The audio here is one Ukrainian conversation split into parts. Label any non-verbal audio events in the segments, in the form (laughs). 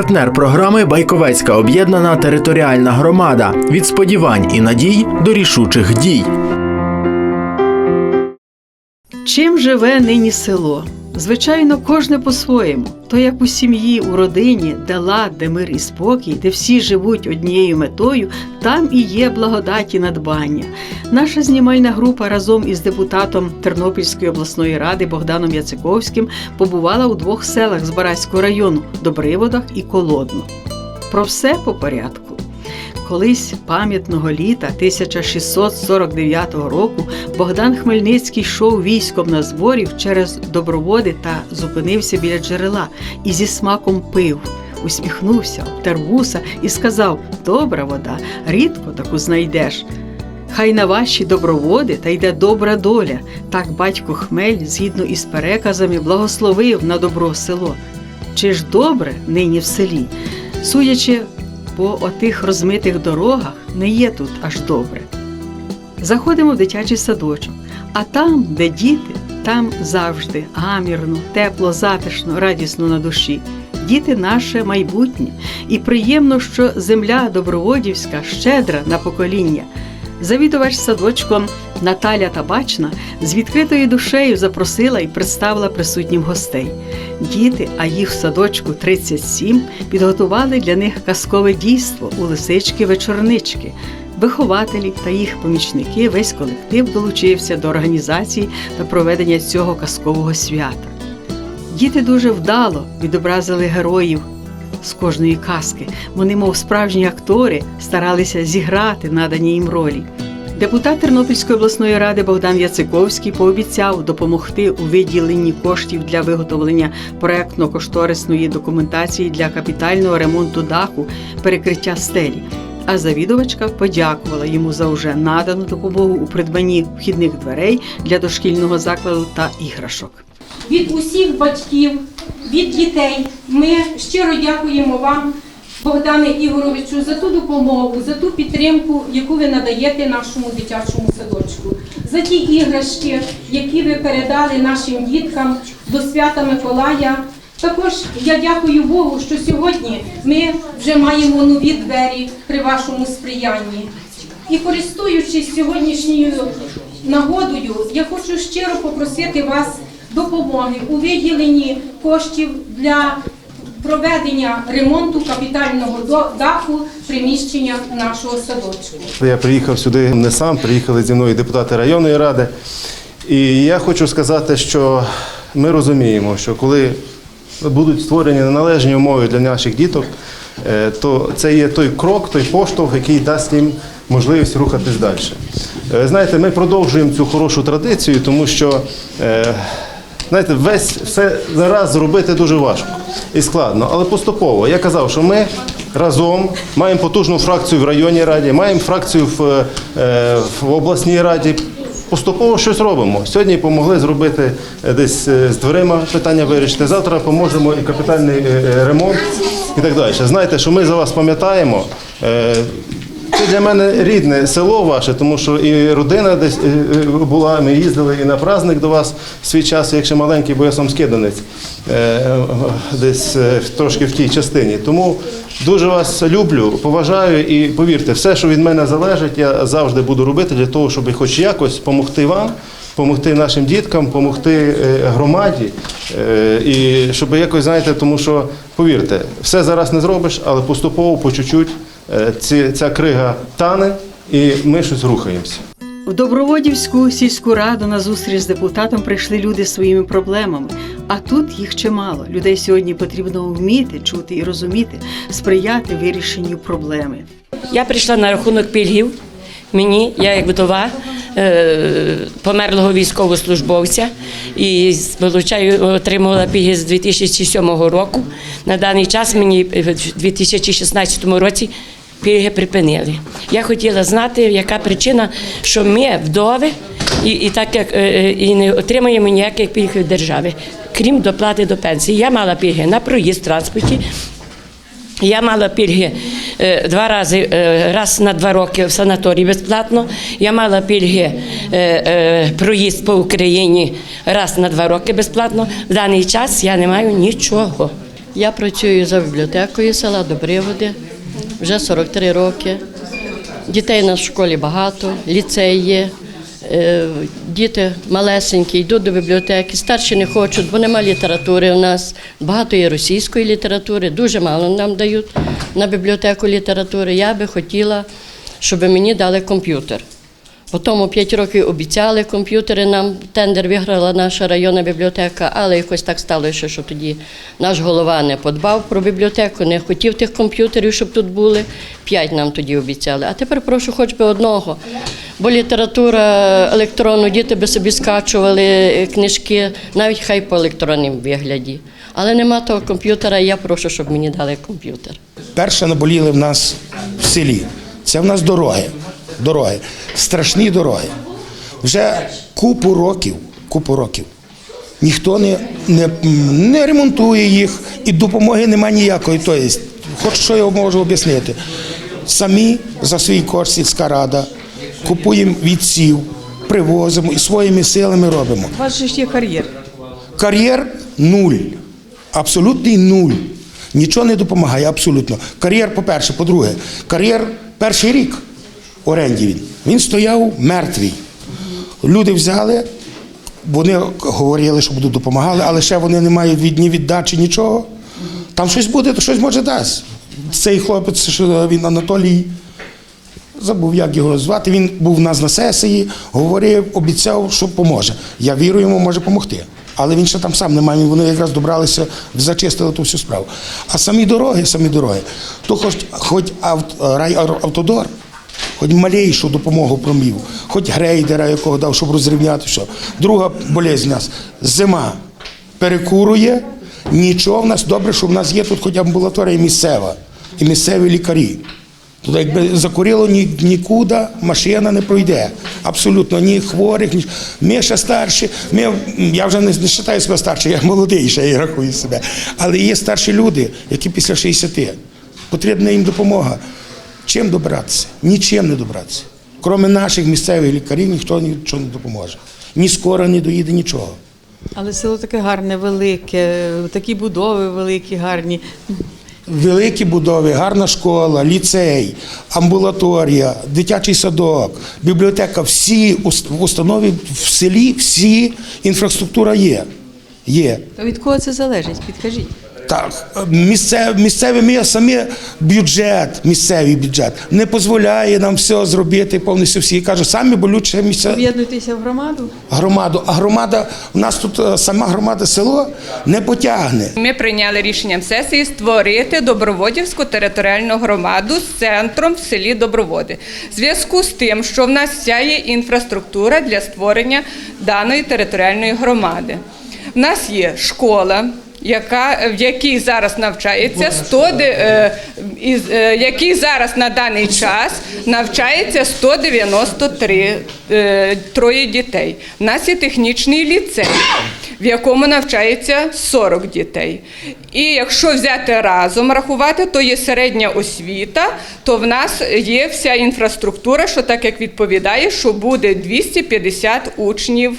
Партнер програми Байковецька об'єднана територіальна громада від сподівань і надій до рішучих дій. Чим живе нині село? Звичайно, кожне по-своєму. То як у сім'ї, у родині, де лад, де мир і спокій, де всі живуть однією метою, там і є благодаті надбання. Наша знімальна група разом із депутатом Тернопільської обласної ради Богданом Яциковським побувала у двох селах Збаразького району Добриводах і Колодно. Про все по порядку. Колись пам'ятного літа 1649 року Богдан Хмельницький йшов військом на зборів через доброводи та зупинився біля джерела і зі смаком пив. Усміхнувся, обтер вуса і сказав: Добра вода, рідко таку знайдеш. Хай на ваші доброводи та йде добра доля. Так батько Хмель, згідно із переказами, благословив на добро село. Чи ж добре нині в селі? Судячи по отих розмитих дорогах, не є тут аж добре. Заходимо в дитячий садочок, а там, де діти, там завжди гамірно, тепло, затишно, радісно на душі. Діти наше майбутнє, і приємно, що земля доброводівська щедра на покоління. Завідувач садочком Наталя Табачна з відкритою душею запросила і представила присутнім гостей. Діти, а їх в садочку 37, підготували для них казкове дійство у лисички вечорнички. Вихователі та їх помічники, весь колектив долучився до організації та проведення цього казкового свята. Діти дуже вдало відобразили героїв з кожної казки. Вони, мов справжні актори, старалися зіграти надані їм ролі. Депутат Тернопільської обласної ради Богдан Яциковський пообіцяв допомогти у виділенні коштів для виготовлення проектно-кошторисної документації для капітального ремонту даху перекриття стелі. А завідувачка подякувала йому за вже надану допомогу у придбанні вхідних дверей для дошкільного закладу та іграшок. Від усіх батьків, від дітей. Ми щиро дякуємо вам, Богдане Ігоровичу, за ту допомогу, за ту підтримку, яку ви надаєте нашому дитячому садочку, за ті іграшки, які ви передали нашим діткам до свята Миколая. Також я дякую Богу, що сьогодні ми вже маємо нові двері при вашому сприянні. І користуючись сьогоднішньою нагодою, я хочу щиро попросити вас допомоги у виділенні коштів для проведення ремонту капітального даху приміщення нашого садочку. Я приїхав сюди не сам, приїхали зі мною депутати районної ради. І я хочу сказати, що ми розуміємо, що коли будуть створені належні умови для наших діток, е, то це є той крок, той поштовх, який дасть їм можливість рухатись далі. Е, Знаєте, ми продовжуємо цю хорошу традицію, тому що е, знаєте, весь все зараз зробити дуже важко і складно, але поступово. Я казав, що ми разом маємо потужну фракцію в районній раді, маємо фракцію в, е, в обласній раді. Поступово щось робимо. Сьогодні допомогли зробити е, десь е, з дверима питання вирішити. Завтра поможемо і капітальний ремонт і так далі. Знаєте, що ми за вас пам'ятаємо. Це для мене рідне село ваше, тому що і родина десь е, е, була. Ми їздили і на праздник до вас свій час, якщо маленький, бо я сам скиданець, е, десь трошки в тій частині. Тому дуже вас люблю, поважаю і повірте, все, що від мене залежить, я завжди буду робити для того, щоб хоч якось допомогти вам. Допомогти нашим діткам, допомогти е, громаді, і щоб якось знаєте, тому що повірте, все зараз не зробиш, але поступово по чуть-чуть ці, ця крига тане, і ми щось рухаємося. В Доброводівську сільську раду на зустріч з депутатом прийшли люди зі своїми проблемами. А тут їх чимало. Людей сьогодні потрібно вміти, чути і розуміти, сприяти вирішенню проблеми. Я прийшла на рахунок пільгів. Мені, я як вдова е, померлого військовослужбовця і получаю, отримувала пільги з 2007 року. На даний час мені в 2016 році пільги припинили. Я хотіла знати, яка причина, що ми вдови і, і так як е, е, і не отримуємо ніяких пільг від держави, крім доплати до пенсії. Я мала пільги на проїзд в транспорті. Я мала пільги е, два рази, раз на два роки в санаторії безплатно. Я мала пільги проїзд по Україні раз на два роки безплатно. В даний час я не маю нічого. Я працюю за бібліотекою села Добриводи вже 43 роки. Дітей на школі багато, ліцей є. Е, Діти малесенькі, йдуть до бібліотеки, старші не хочуть, бо нема літератури у нас. Багато є російської літератури, дуже мало нам дають на бібліотеку літератури. Я би хотіла, щоб мені дали комп'ютер. По тому 5 років обіцяли комп'ютери нам. Тендер виграла наша районна бібліотека, але якось так сталося, що тоді наш голова не подбав про бібліотеку, не хотів тих комп'ютерів, щоб тут були. П'ять нам тоді обіцяли. А тепер прошу хоч би одного. Бо література електронну, діти би собі скачували е, книжки, навіть хай по електронному вигляді. Але нема того комп'ютера, і я прошу, щоб мені дали комп'ютер. Перше наболіли в нас в селі. Це в нас дороги. Дороги. Страшні дороги. Вже купу років, купу років. Ніхто не, не, не ремонтує їх і допомоги немає ніякої. Тобто, хоч що я можу об'яснити. Самі за свій кошт сільська рада купуємо відсів, привозимо і своїми силами робимо. У вас же ж є кар'єр. Кар'єр нуль. Абсолютний нуль. Нічого не допомагає, абсолютно. Кар'єр, по-перше, по-друге, кар'єр перший рік оренді він. Він стояв мертвий. Люди взяли, вони говорили, що будуть допомагали, але ще вони не мають від ні віддачі, нічого. Там щось буде, то щось може дасть. Цей хлопець, що він Анатолій, забув, як його звати. Він був у нас на сесії, говорив, обіцяв, що поможе. Я вірю, йому може допомогти. Але він ще там сам немає, вони якраз добралися, зачистили ту всю справу. А самі дороги, самі дороги, то хоч, хоч авт, райавтодор, хоч малейшу допомогу промів, хоч грейдера, якого дав, щоб розрівняти все. Друга болезнь у нас зима перекурує, нічого в нас добре, що в нас є тут хоч амбулаторія місцева і місцеві лікарі. Туди якби закурило ні, нікуди, машина не пройде. Абсолютно ні хворих, ні. Ми ще старші. Ми, я вже не, не вважаю себе старшим, я молодий ще і рахую себе. Але є старші люди, які після 60. Потрібна їм допомога. Чим добратися? Нічим не добратися. Крім наших місцевих лікарів, ніхто нічого не допоможе. Ні скоро не доїде нічого. Але село таке гарне, велике, такі будови великі, гарні. Великі будови, гарна школа, ліцей, амбулаторія, дитячий садок, бібліотека. Всі в установі в селі, всі інфраструктура є. Є. То від кого це залежить? Підкажіть. Так, місцеві, місцеві ми самі бюджет, місцевий бюджет не дозволяє нам все зробити повністю всі. Кажуть, самі болюче місце Об'єднуйтеся в громаду. громаду. А громада, у нас тут е, сама громада село не потягне. Ми прийняли рішенням сесії створити Доброводівську територіальну громаду з центром в селі Доброводи. В зв'язку з тим, що в нас вся є інфраструктура для створення даної територіальної громади. В нас є школа. Яка в якій зараз навчається 100, де- е, із е, який зараз на даний час навчається 193 е, троє дітей. У нас є технічний ліцей, в якому навчається 40 дітей. І якщо взяти разом рахувати, то є середня освіта, то в нас є вся інфраструктура, що так як відповідає, що буде 250 учнів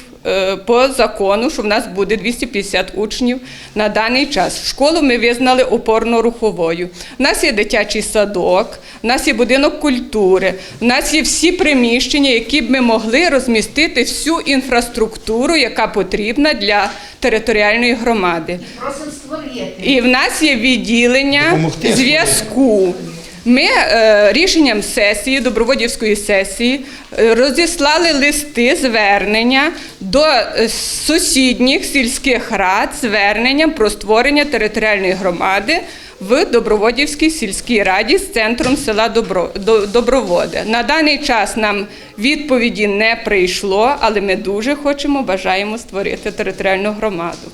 по закону, що в нас буде 250 учнів на даний час. Школу ми визнали опорно-руховою. У нас є дитячий садок, у нас є будинок культури, у нас є всі приміщення, які б ми могли розмістити всю інфраструктуру, яка потрібна для територіальної громади. І в нас є відділення зв'язку. Ми е, рішенням сесії, доброводівської сесії, е, розіслали листи звернення до е, сусідніх сільських рад зверненням про створення територіальної громади в Доброводівській сільській раді з центром села Доброводи. На даний час нам відповіді не прийшло, але ми дуже хочемо, бажаємо створити територіальну громаду.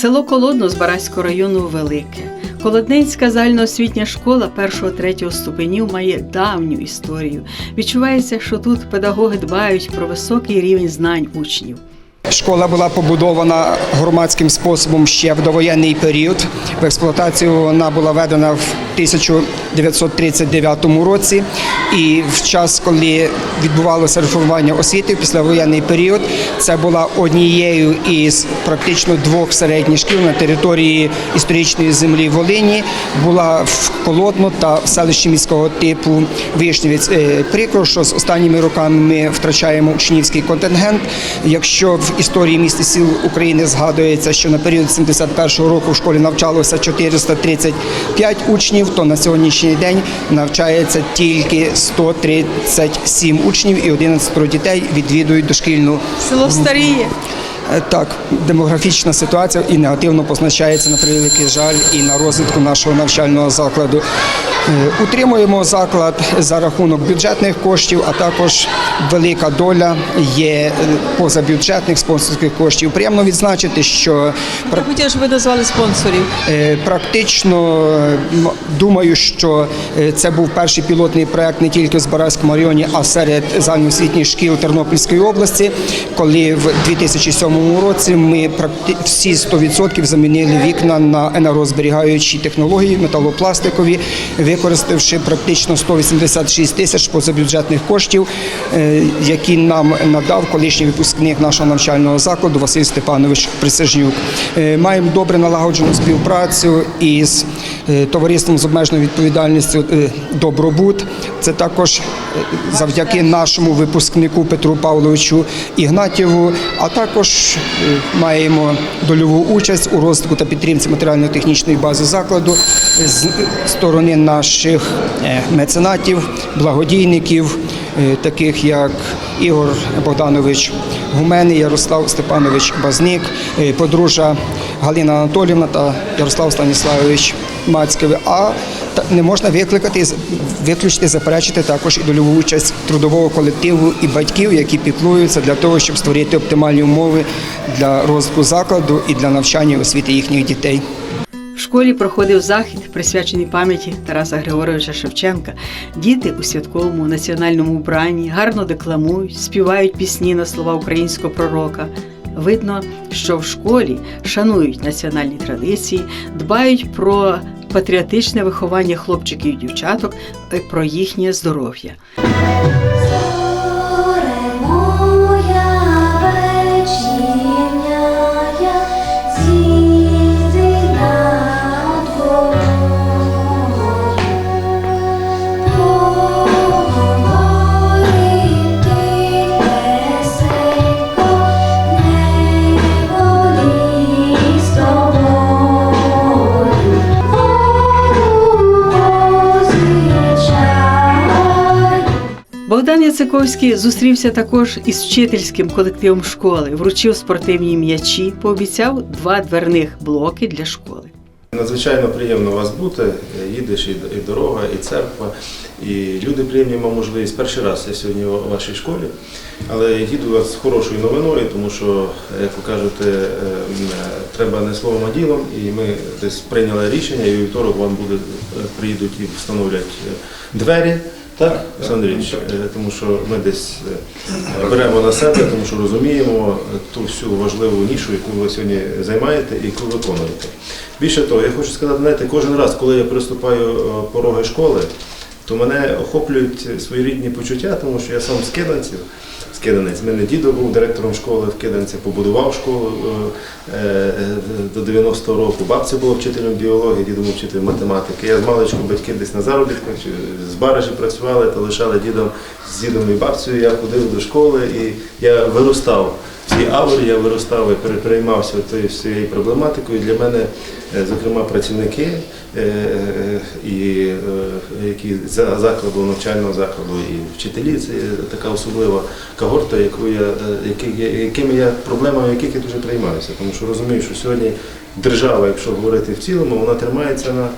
Село Колодно з Бараського району велике. Колодненська загальноосвітня школа 1-3 ступенів має давню історію. Відчувається, що тут педагоги дбають про високий рівень знань учнів. Школа була побудована громадським способом ще в довоєнний період. В експлуатацію вона була введена в 1939 році. І в час, коли відбувалося реформування освіти післявоєнний період, це була однією із практично двох середніх шкіл на території історичної землі Волині. Була в Колодно та в селищі міського типу Вишнівець. Е, Прикро, що з останніми роками ми втрачаємо учнівський контингент. Якщо в історії міст і сіл України згадується, що на період 71-го року в школі навчалося 435 учнів, то на сьогоднішній день навчається тільки 137 учнів і 11 дітей відвідують дошкільну Село старіє. Е, Так, демографічна ситуація і негативно позначається на превеликий жаль і на розвитку нашого навчального закладу. Е, Утримуємо заклад за рахунок бюджетних коштів, а також велика доля є е, позабюджетних спонсорських коштів. Приємно відзначити, що Я хотіла, щоб ви назвали спонсорів. Практично думаю, що це був перший пілотний проект не тільки в Збаразькому районі, а серед загальноосвітніх шкіл Тернопільської області, коли в 2007 році ми всі 100% замінили вікна на енергозберігаючі технології металопластикові, використавши практично 186 тисяч позабюджетних коштів, е, які нам надав колишній випускник нашого навчального закладу Василь Степанович Присяжнюк. Е, Маємо добре налагоджену співпрацю із е, товариством з обмеженою відповідальністю Добробут. Це також завдяки нашому випускнику Петру Павловичу Ігнатєву, а також е, маємо дольову участь у розвитку та підтримці матеріально-технічної бази закладу з сторони наших е, меценатів, благодійників, е, таких як Ігор Богданович Гуменний, Ярослав Степанович Базник, подружжя Галина Анатолівна та Ярослав Станіславович та- не можна викликати, виключити, заперечити також і дольову участь трудового колективу і батьків, які піклуються для того, щоб створити оптимальні умови для розвитку закладу і для навчання і освіти їхніх дітей. В школі проходив захід, присвячений пам'яті Тараса Григоровича Шевченка. Діти у святковому національному убранні гарно декламують, співають пісні на слова українського пророка. Видно, що в школі шанують національні традиції, дбають про патріотичне виховання хлопчиків і дівчаток, про їхнє здоров'я. Богдан зустрівся також із вчительським колективом школи, вручив спортивні м'ячі, пообіцяв два дверних блоки для школи. Надзвичайно приємно у вас бути. Їдеш і дорога, і церква, і люди приємні вам можливість. Перший раз я сьогодні у вашій школі, але їду вас з хорошою новиною, тому що, як ви кажете, е, треба не словом, а ділом. І ми десь прийняли рішення, і вівторок вам буде е, приїдуть і встановлять е, двері. Так, Олександр Ильич, е, тому що ми десь е, беремо на себе, тому що розуміємо ту всю важливу нішу, яку ви сьогодні займаєте і яку виконуєте. Більше того, я хочу сказати, знаєте, кожен раз, коли я приступаю е, пороги школи, то мене охоплюють своєрідні почуття, тому що я сам з Киданців. З. Мене дідо був директором школи в Киданці, побудував школу е, е, до 90-го року. Бабця була вчителем біології, дідо був вчителем математики. Я з маличку батьки десь на заробітках з баражі працювали та лишали дідом з дідом і бабцею. Я ходив до школи і я виростав в цій аурі, я виростав і переймався цією проблематикою. Для мене, е, зокрема, працівники е, е, і які за закладу, навчального закладу і вчителі, це така особлива когорта, яку я, якими я проблемами яких я дуже приймаюся. Тому що розумію, що сьогодні держава, якщо говорити в цілому, вона тримається на,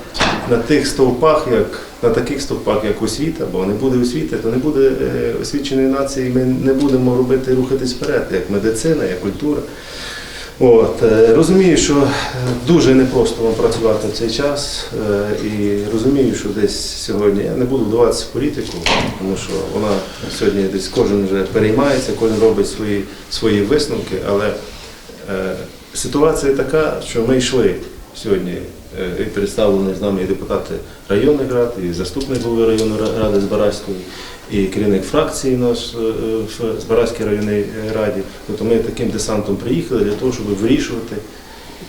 на тих стовпах, як на таких стовпах, як освіта, бо не буде освіти, то не буде е, освіченої нації, ми не будемо робити рухатись вперед, як медицина, як культура. От, е, розумію, що е, дуже непросто вам працювати в цей час. І розумію, що десь сьогодні я не буду вдаватися в політику, тому що вона сьогодні десь кожен вже переймається, кожен робить свої, свої висновки. Але ситуація така, що ми йшли сьогодні. е, І представлені з нами і депутати районних рад, і заступник голови районної ради ради Збаразької, і керівник фракції наш е, в Збаразькій районній е, раді. Тобто ми таким десантом приїхали для того, щоб вирішувати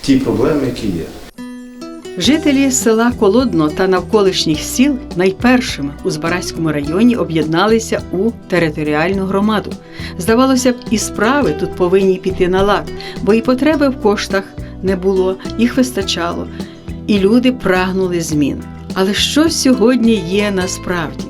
ті проблеми, які є. Жителі села Колодно та навколишніх сіл найпершими у Збаразькому районі об'єдналися у територіальну громаду. Здавалося б, і справи тут повинні піти на лад, бо і потреби в коштах не було, їх вистачало, і люди прагнули змін. Але що сьогодні є насправді?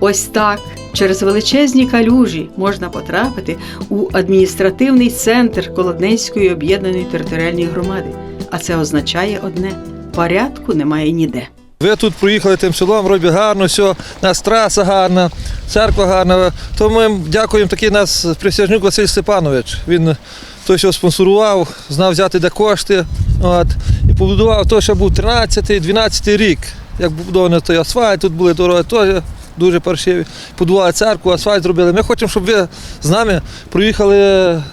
Ось так через величезні калюжі можна потрапити у адміністративний центр Колодненської об'єднаної територіальної громади. А це означає одне: порядку немає ніде. Ви тут проїхали тим селом, робить гарно, все, нас траса гарна, церква гарна. То ми дякуємо такий нас присяжнюк Василь Степанович. Він той, що спонсорував, знав взяти де кошти. От, і побудував то, що був 13-12 рік. Як побудований той асфальт, тут були дороги теж дуже паршиві. Побудували церкву, асфальт зробили. Ми хочемо, щоб ви з нами проїхали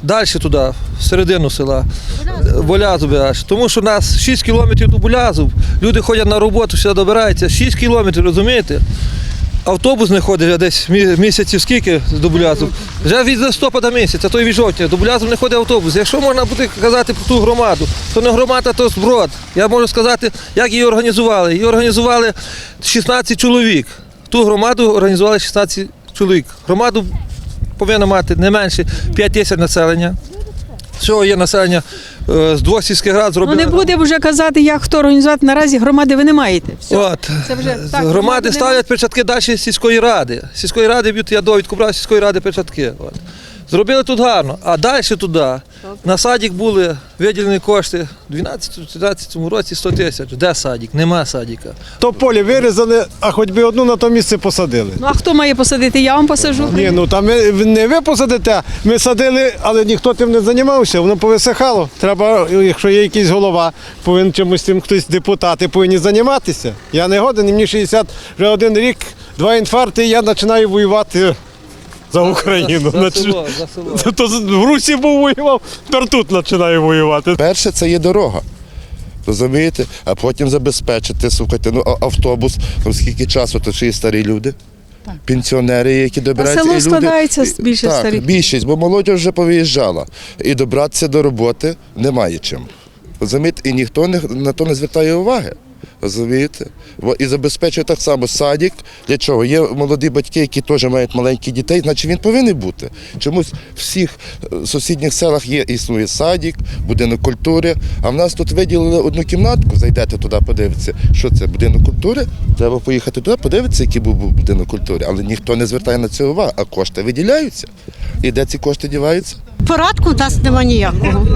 далі туди, в середину села. Волязове аж. Тому що у нас 6 кілометрів до Булязов. Люди ходять на роботу, сюди добираються. 6 кілометрів, розумієте? Автобус не ходить десь місяців скільки до Булязов. Вже від листопада місяця, то й від жовтня. До Булязов не ходить автобус. Якщо можна буде казати про ту громаду, то не громада, то зброд. Я можу сказати, як її організували. Її організували 16 чоловік. Ту громаду організували 16 чоловік. Громаду повинна мати не менше 5 тисяч населення. Всього є населення е, з двох сільських рад Ну не будемо вже казати, як хто організувати. Наразі громади ви не маєте. Все. От. Це вже так, Громади громади ставлять печатки далі сільської ради. Сільської ради б'ють, я довідку брав сільської ради печатки. От. Зробили тут гарно, а далі туди. На садик були виділені кошти в 12-13 році 100 тисяч. Де садик? Нема садика. То поле вирізали, а хоч би одну на то місце посадили. Ну а хто має посадити? Я вам посажу. Ні, ну там ми- не ви посадите, ми садили, але ніхто тим не займався, воно повисихало. Треба, якщо є якийсь голова, повинен чимось тим хтось депутати повинні займатися. Я не годен, і мені 60 вже один рік, два інфаркти, і я починаю воювати за Україну. За село, за село. (laughs) То в Русі був воював, тепер тут починаю воювати. Перше це є дорога. Розумієте? А потім забезпечити, слухайте, ну автобус, там скільки часу, то ще є старі люди. Пенсіонери, які добираються. село і люди- складається більше так, старих. більшість, бо молодь вже повиїжджала. І добратися до роботи немає чим. Розумієте? І ніхто не, на то не звертає уваги. Розумієте? І забезпечує так само садик. Для чого? Є молоді батьки, які теж мають маленьких дітей, значить він повинен бути. Чомусь в всіх е, сусідніх селах є існує садик, будинок культури. А в нас тут виділили одну кімнатку, зайдете туди, подивитися, що це будинок культури. Треба поїхати туди, подивитися, який був будинок культури. Але ніхто не звертає на це увагу, а кошти виділяються. І де ці кошти діваються? Порядку в нас нема ніякого.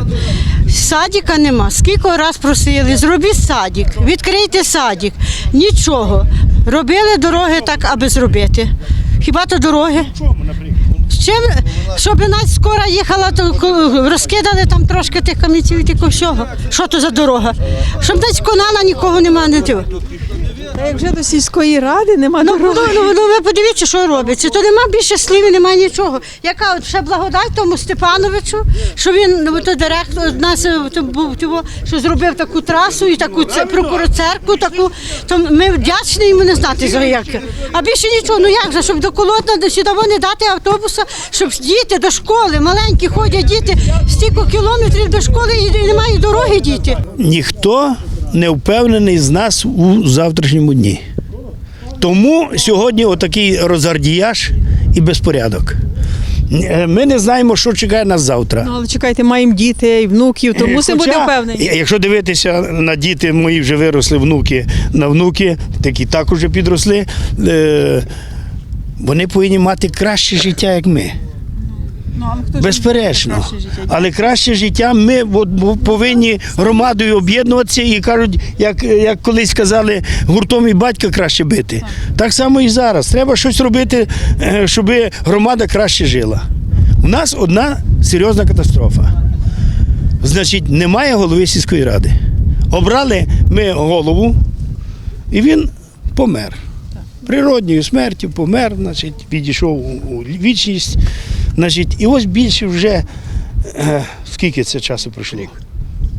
Садика нема. Скільки раз просили, зробіть садик, відкрийте садик. Нічого. Робили дороги так, аби зробити. Хіба то дороги? Чим, щоб навіть скоро їхала, то розкидали там трошки тих камінців тільки всього. Що то за дорога? Щоб навіть конала нікого немає. Не. Та як вже до сільської ради нема Ну, ну, дороги. ну, ну ви подивіться, що робиться. То нема більше слів, немає нічого. Яка от ще благодать тому Степановичу, що він ну, то директор нас е, то був того, що зробив таку трасу і таку це прокуру церкву, таку. То ми вдячні йому не знати за як. А більше нічого. Ну як же, щоб до колодна до сюди не дати автобуса, щоб діти до школи, маленькі ходять діти, стільки кілометрів до школи і немає дороги діти. ніхто не впевнений з нас у завтрашньому дні. Тому сьогодні отакий розгардіяж і безпорядок. Е, Ми не знаємо, що чекає нас завтра. Ну, але чекайте, маємо дітей, внуків, то Е, мусимо бути впевнені. Якщо дивитися на діти, мої вже виросли внуки на внуки, такі також підросли. е, Вони повинні мати краще життя, як ми. Безперечно. Але краще життя ми повинні громадою об'єднуватися і кажуть, як, як колись казали, гуртом і батька краще бити. Так само і зараз. Треба щось робити, е, щоб громада краще жила. У нас одна серйозна катастрофа. значить, немає голови сільської ради. Обрали ми голову, і він помер. Природньою смертю помер, значить, відійшов у- вічність. Значить, і ось більше вже е, скільки це часу пройшло?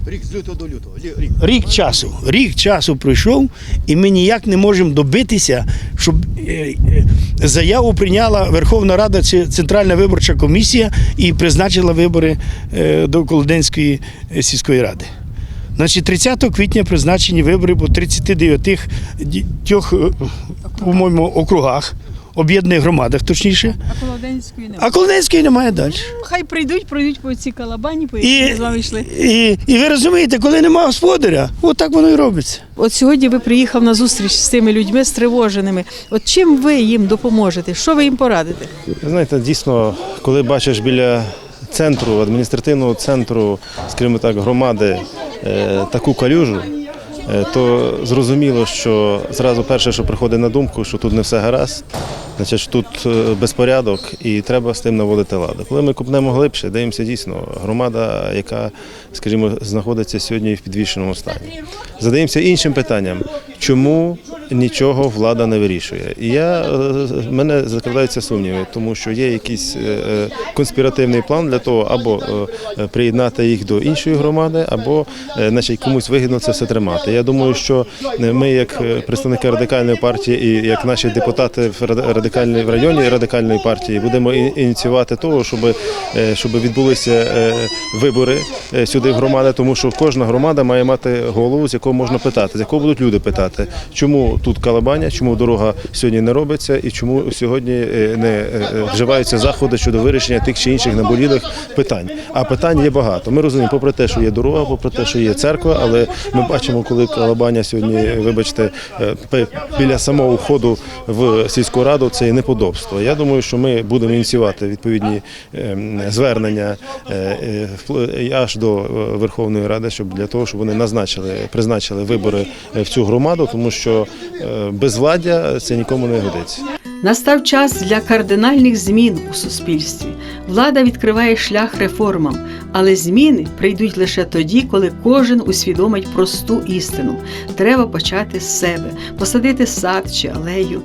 Рік з лютого до лютого. Рік часу. Рік часу пройшов, і ми ніяк не можемо добитися, щоб е, е, заяву прийняла Верховна Рада чи Центральна виборча комісія і призначила вибори е, до Колоденської сільської ради. Значить, 30 квітня призначені вибори по 39 ді- е, по-моєму, округах, об'єднаних громадах, точніше. А Колоденської немає. А Колоденської немає далі. Хай прийдуть, пройдуть по цій калабані, по якій ми з вами йшли. і, і ви розумієте, коли немає господаря, от так воно і робиться. От сьогодні ви приїхав на зустріч з тими людьми стривоженими. От чим ви їм допоможете? Що ви їм порадите? Знаєте, дійсно, коли бачиш біля центру, адміністративного центру, скажімо так, громади таку калюжу, е, то зрозуміло, що зразу перше, що приходить на думку, що тут не все гаразд, значить тут е, безпорядок і треба з тим наводити ладу. Коли ми купнемо глибше, дивимося дійсно громада, яка, скажімо, знаходиться сьогодні в підвішеному стані. Задаємося іншим питанням, чому нічого влада не вирішує. І я е, мене закрадаються сумніви, тому що є якийсь е, е, конспіративний план для того, або приєднати їх до іншої громади, або значить, комусь вигідно це все тримати. Я думаю, що ми, як представники радикальної партії, і як наші депутати в ради- радикальній в районі радикальної партії, будемо ініціювати того, щоб, щоб відбулися вибори сюди в громади, тому що кожна громада має мати голову, з якого можна питати, з якого будуть люди питати, чому тут калабаня, чому дорога сьогодні не робиться, і чому сьогодні е, не е, е, вживаються заходи щодо вирішення тих чи інших наболілих питань. А питань є багато. Ми розуміємо, попри те, що є дорога, попри те, що є церква, але ми бачимо, коли калабаня сьогодні, вибачте, біля самого входу в сільську раду, це є неподобство. Я думаю, що ми будемо ініціювати відповідні звернення аж до Верховної Ради, щоб для того, щоб вони назначили, призначили вибори в цю громаду, тому що е, безвладдя це нікому не годиться. Настав час для кардинальних змін у суспільстві. Влада відкриває шлях реформам, але зміни прийдуть лише тоді, коли кожен усвідомить просту істину. Треба почати з себе, посадити сад чи алею,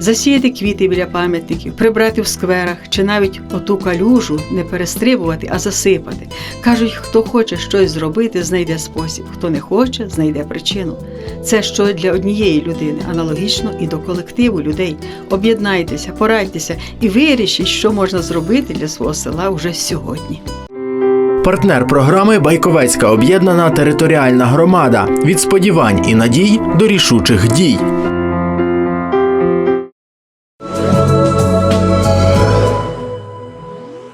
засіяти квіти біля пам'ятників, прибрати в скверах чи навіть оту калюжу не перестрибувати, а засипати. Кажуть, хто хоче щось зробити, знайде спосіб, хто не хоче, знайде причину. Це що для однієї людини, аналогічно і до колективу людей. Об'єднайтеся, порадьтеся і вирішіть, що можна зробити для свого села вже сьогодні. Партнер програми Байковецька об'єднана територіальна громада від сподівань і надій до рішучих дій.